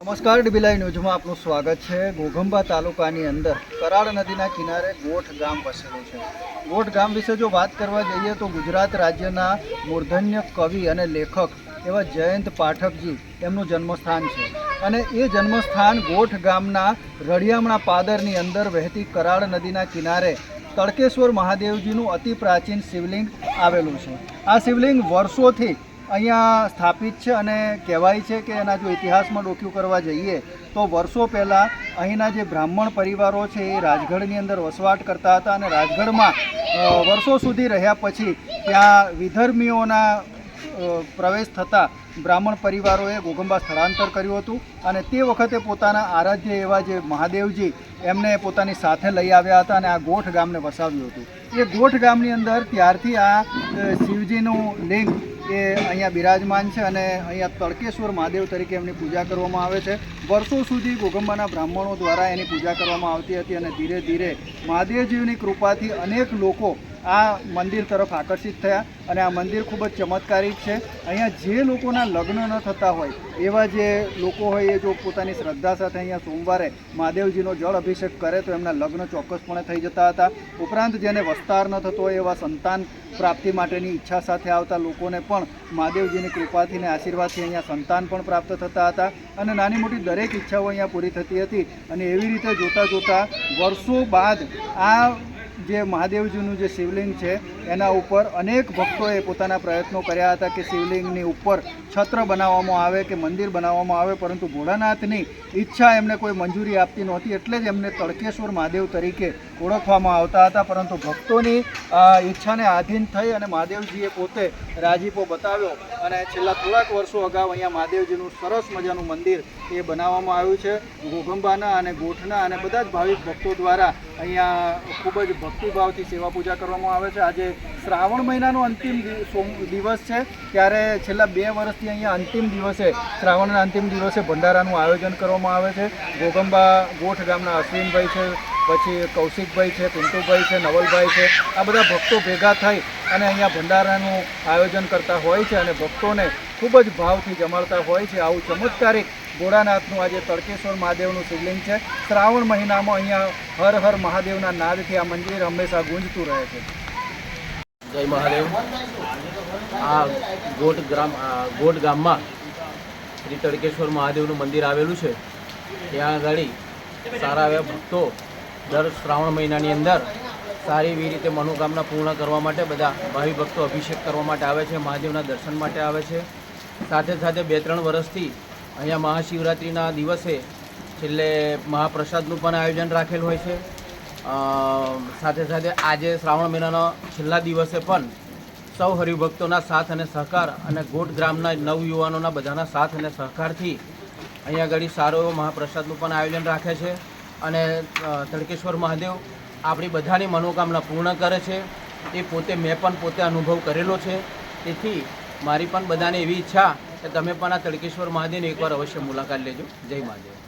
નમસ્કાર, ડીબીલાઈ ન્યૂઝમાં આપનું સ્વાગત છે. ઘોઘંબા તાલુકાની અંદર કરાળ નદીના કિનારે ગોઠ ગામ વસેલું છે. ગોઠ ગામ વિશે જો વાત કરવા જઈએ તો ગુજરાત રાજ્યના મૂર્ધન્ય કવિ અને લેખક એવા જયંત પાઠકજી એમનું જન્મસ્થાન છે. અને એ જન્મસ્થાન ગોઠ ગામના રળિયામણા પાદરની અંદર વહેતી કરાળ નદીના કિનારે તડકેશ્વર મહાદેવજીનું અતિ પ્રાચીન શિવલિંગ આવેલું છે. આ શિવલિંગ વર્ષોથી અહીંયા સ્થાપિત છે અને કહેવાય છે કે એના જો ઇતિહાસમાં ડોક્યુ કરવા જઈએ, તો વર્ષો પહેલાં અહીંના જે બ્રાહ્મણ પરિવારો છે એ રાજગઢની અંદર વસવાટ કરતા હતા અને રાજગઢમાં વર્ષો સુધી રહ્યા પછી ત્યાં વિધર્મીઓના પ્રવેશ થતાં બ્રાહ્મણ પરિવારોએ ગોગંબા સ્થળાંતર કર્યું હતું અને તે વખતે પોતાના આરાધ્ય એવા જે મહાદેવજી એમને પોતાની સાથે લઈ આવ્યા હતા અને આ ગોઠ ગામને વસાવ્યું હતું. એ ગોઠ ગામની અંદર ત્યારથી આ શિવજીનું લિંગ એ અહીંયા બિરાજમાન છે અને અહીંયા તડકેશ્વર મહાદેવ તરીકે એમની પૂજા કરવામાં આવે છે. વર્ષો સુધી ગોગંબાના બ્રાહ્મણો દ્વારા એની પૂજા કરવામાં આવતી હતી અને ધીરે ધીરે મહાદેવજીની કૃપાથી અનેક લોકો આ મંદિર તરફ આકર્ષિત થયા અને આ મંદિર ખૂબ જ ચમત્કારિક છે. અહીંયા જે લોકોના લગ્ન ન થતા હોય, એવા જે લોકો હોય એ જો પોતાની શ્રદ્ધા સાથે અહીંયા સોમવારે મહાદેવજીનો જળ અભિષેક કરે તો એમના લગ્ન ચોક્કસપણે થઈ જતા હતા. ઉપરાંત જેને વસ્તાર ન થતો હોય એવા સંતાન પ્રાપ્તિ માટેની ઈચ્છા સાથે આવતા લોકોને પણ મહાદેવજીની કૃપાથી ને આશીર્વાદથી અહીંયા સંતાન પણ પ્રાપ્ત થતા હતા અને નાની મોટી દરેક ઈચ્છાઓ અહીંયા પૂરી થતી હતી અને એવી રીતે જોતાં જોતાં વર્ષો બાદ આ જે મહાદેવજીનું જે શિવલિંગ છે એના ઉપર અનેક ભક્તોએ પોતાના પ્રયત્નો કર્યા હતા કે શિવલિંગની ઉપર છત્ર બનાવવામાં આવે કે મંદિર બનાવવામાં આવે, પરંતુ ભોળાનાથની ઈચ્છા એમને કોઈ મંજૂરી આપતી નહોતી, એટલે જ એમને તડકેશ્વર મહાદેવ તરીકે ઓળખવામાં આવતા હતા. પરંતુ ભક્તોની ઈચ્છાને આધીન થઈ અને મહાદેવજીએ પોતે રાજીપો બતાવ્યો અને છેલ્લા થોડાક વર્ષો અગાઉ અહીંયા મહાદેવજીનું સરસ મજાનું મંદિર એ બનાવવામાં આવ્યું છે. ગોગંબાના અને ગોઠના અને બધા જ ભાવિક ભક્તો દ્વારા અહીંયા ખૂબ જ ભક્તિભાવથી સેવા પૂજા કરવામાં આવે છે. આજે શ્રાવણ મહિનાનો અંતિમ દિવસ છે. ત્યારે છેલ્લા બે વર્ષથી અહીંયા અંતિમ દિવસે, શ્રાવણના અંતિમ દિવસે ભંડારાનું આયોજન કરવામાં આવે છે. ગોગંબા ગોઠ ગામના અશ્વિનભાઈ છે, પછી કૌશિકભાઈ છે, પિન્ટુભાઈ છે, નવલભાઈ છે. આ બધા ભક્તો ભેગા થઈ અને અહીંયા ભંડારાનું આયોજન કરતા હોય છે અને ભક્તોને ખૂબ જ ભાવથી જમાડતા હોય છે. આવું ચમત્કારિક ભોળાનાથનું આજે તડકેશ્વર મહાદેવનું શિવલિંગ છે. શ્રાવણ મહિનામાં અહીંયા હર હર મહાદેવના નાદથી આ મંદિર હંમેશા ગુંજતું રહે છે. જય મહાદેવ. આ ગોટ ગ્રામ ગોટ ગામમાં શ્રી તડકેશ્વર મહાદેવનું મંદિર આવેલું છે. ત્યાં આગળ સારા એવા ભક્તો દર શ્રાવણ મહિનાની અંદર સારી એવી રીતે મનોકામના પૂર્ણ કરવા માટે બધા ભાવિ ભક્તો અભિષેક કરવા માટે આવે છે, મહાદેવના દર્શન માટે આવે છે. સાથે સાથે બે ત્રણ વર્ષથી અહીંયા મહાશિવરાત્રિના દિવસે છેલ્લે મહાપ્રસાદનું પણ આયોજન રાખેલ હોય છે. સાથે સાથે આજે શ્રાવણ મહિનાના છેલ્લા દિવસે પણ સૌ હરિભક્તોના સાથ અને સહકાર અને ગોટ ગ્રામના નવયુવાનોના બધાના સાથ અને સહકારથી અહીંયા આગળ સારો એવો મહાપ્રસાદનું પણ આયોજન રાખે છે અને તળકેશ્વર મહાદેવ આપણી બધાની મનોકામના પૂર્ણ કરે છે. એ પોતે મેં પણ પોતે અનુભવ કરેલો છે. તેથી મારી પણ બધાને એવી ઈચ્છા કે તમે પણ આ તડકેશ્વર મહાદેવની એકવાર અવશ્ય મુલાકાત લેજો. જય મહાદેવ.